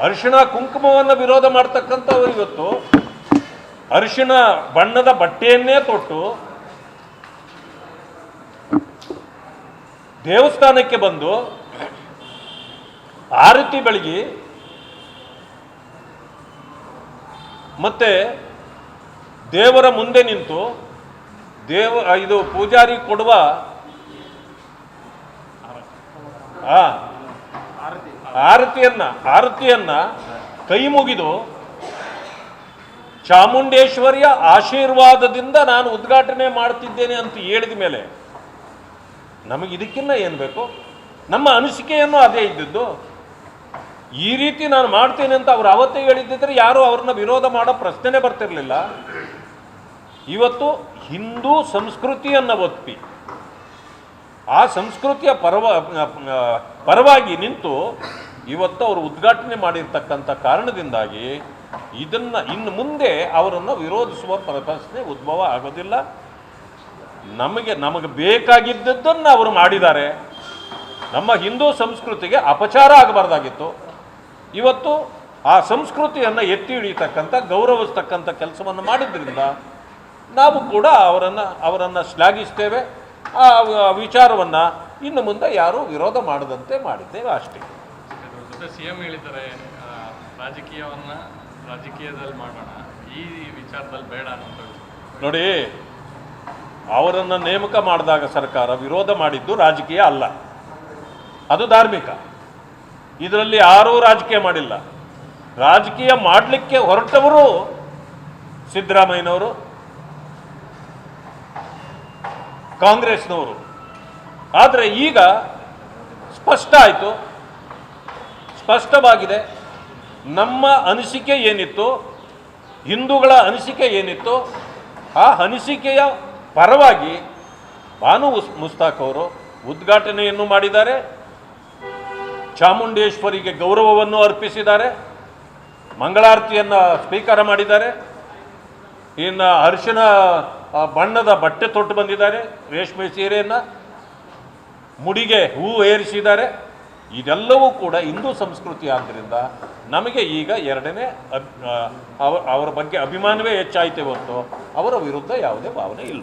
ಅರಿಶಿಣ ಕುಂಕುಮವನ್ನು ವಿರೋಧ ಮಾಡ್ತಕ್ಕಂಥವ್ರು ಇವತ್ತು. ಅರಿಶಿಣ ಬಣ್ಣದ ಬಟ್ಟೆಯನ್ನೇ ತೊಟ್ಟು ದೇವಸ್ಥಾನಕ್ಕೆ ಬಂದು ಆರತಿ ಬೆಳಗಿ ಮತ್ತೆ ದೇವರ ಮುಂದೆ ನಿಂತು ದೇವ ಇದು ಪೂಜಾರಿ ಕೊಡುವ ಆರತಿಯನ್ನ ಆರತಿಯನ್ನ ಕೈ ಮುಗಿದು ಚಾಮುಂಡೇಶ್ವರಿಯ ಆಶೀರ್ವಾದದಿಂದ ನಾನು ಉದ್ಘಾಟನೆ ಮಾಡ್ತಿದ್ದೇನೆ ಅಂತ ಹೇಳಿದ ಮೇಲೆ ನಮಗೆ ಇದಕ್ಕಿನ್ನ ಏನು ಬೇಕು? ನಮ್ಮ ಅನಿಸಿಕೆಯನ್ನು ಅದೇ ಇದ್ದಿದ್ದು. ಈ ರೀತಿ ನಾನು ಮಾಡ್ತೇನೆ ಅಂತ ಅವ್ರು ಅವತ್ತೇ ಹೇಳಿದ್ದಿದ್ರೆ ಯಾರು ಅವ್ರನ್ನ ವಿರೋಧ ಮಾಡೋ ಪ್ರಶ್ನೆನೇ ಬರ್ತಿರಲಿಲ್ಲ. ಇವತ್ತು ಹಿಂದೂ ಸಂಸ್ಕೃತಿಯನ್ನು ಒಪ್ಪಿ ಆ ಸಂಸ್ಕೃತಿಯ ಪರವ ಪರವಾಗಿ ನಿಂತು ಇವತ್ತು ಅವರು ಉದ್ಘಾಟನೆ ಮಾಡಿರ್ತಕ್ಕಂಥ ಕಾರಣದಿಂದಾಗಿ ಇದನ್ನು ಇನ್ನು ಮುಂದೆ ಅವರನ್ನು ವಿರೋಧಿಸುವ ಪ್ರ- ಪ್ರಶ್ನೆ ಉದ್ಭವ ಆಗೋದಿಲ್ಲ. ನಮಗೆ ನಮಗೆ ಬೇಕಾಗಿದ್ದದ್ದನ್ನು ಅವರು ಮಾಡಿದ್ದಾರೆ. ನಮ್ಮ ಹಿಂದೂ ಸಂಸ್ಕೃತಿಗೆ ಅಪಚಾರ ಆಗಬಾರ್ದಾಗಿತ್ತು. ಇವತ್ತು ಆ ಸಂಸ್ಕೃತಿಯನ್ನು ಎತ್ತಿ ಹಿಡಿಯತಕ್ಕಂಥ, ಗೌರವಿಸ್ತಕ್ಕಂಥ ಕೆಲಸವನ್ನು ಮಾಡಿದ್ರಿಂದ ನಾವು ಕೂಡ ಅವರನ್ನು ಅವರನ್ನು ಶ್ಲಾಘಿಸ್ತೇವೆ. ಆ ವಿಚಾರವನ್ನು ಇನ್ನು ಮುಂದೆ ಯಾರೂ ವಿರೋಧ ಮಾಡದಂತೆ ಮಾಡಿದ್ದೇವೆ ಅಷ್ಟೇ. ಸಿ ಎಂ ಹೇಳಿದ್ದಾರೆ ರಾಜಕೀಯವನ್ನು ರಾಜಕೀಯವನ್ನ ರಾಜಕೀಯದಲ್ಲಿ ಮಾಡೋಣ. ಈ ವಿಚಾರದಲ್ಲಿ ಬೇಡ ಅಂತ ನೋಡಿ ಅವರನ್ನು ನೇಮಕ ಮಾಡಿದಾಗ ಸರ್ಕಾರ ವಿರೋಧ ಮಾಡಿದ್ದು ರಾಜಕೀಯ ಅಲ್ಲ. ಅದು ಧಾರ್ಮಿಕ. ಇದರಲ್ಲಿ ಯಾರೂ ರಾಜಕೀಯ ಮಾಡಿಲ್ಲ. ರಾಜಕೀಯ ಮಾಡಲಿಕ್ಕೆ ಹೊರಟವರು ಸಿದ್ದರಾಮಯ್ಯನವರು ಕಾಂಗ್ರೆಸ್ನವರು. ಆದರೆ ಈಗ ಸ್ಪಷ್ಟ ಆಯಿತು. ಸ್ಪಷ್ಟವಾಗಿದೆ. ನಮ್ಮ ಅನಿಸಿಕೆ ಏನಿತ್ತು? ಹಿಂದೂಗಳ ಅನಿಸಿಕೆ ಏನಿತ್ತು? ಆ ಅನಿಸಿಕೆಯ ಪರವಾಗಿ ಭಾನು ಉಸ್- ಮುಸ್ತಾಕ್ ಅವರು ಉದ್ಘಾಟನೆಯನ್ನು ಮಾಡಿದ್ದಾರೆ. ಚಾಮುಂಡೇಶ್ವರಿಗೆ ಗೌರವವನ್ನು ಅರ್ಪಿಸಿದ್ದಾರೆ. ಮಂಗಳಾರತಿಯನ್ನು ಸ್ವೀಕಾರ ಮಾಡಿದ್ದಾರೆ. ಇನ್ನು ಅರಿಶಿಣ ಆ, ಬಣ್ಣದ ಬಟ್ಟೆ ತೊಟ್ಟು ಬಂದಿದ್ದಾರೆ ರೇಷ್ಮೆ ಸೀರೆಯನ್ನು ಮುಡಿಗೆ ಹೂ ಏರಿಸಿದ್ದಾರೆ. ಇದೆಲ್ಲವೂ ಕೂಡ ಹಿಂದೂ ಸಂಸ್ಕೃತಿ ಆದ್ದರಿಂದ ನಮಗೆ ಈಗ ಎರಡನೇ ಅಬ್- ಆ, ಅವ- ಅವರ ಬಗ್ಗೆ ಅಭಿಮಾನವೇ ಹೆಚ್ಚಾಯಿತೆ ಹೊತ್ತು ಅವರ ವಿರುದ್ಧ ಯಾವುದೇ ಭಾವನೆ ಇಲ್ಲ.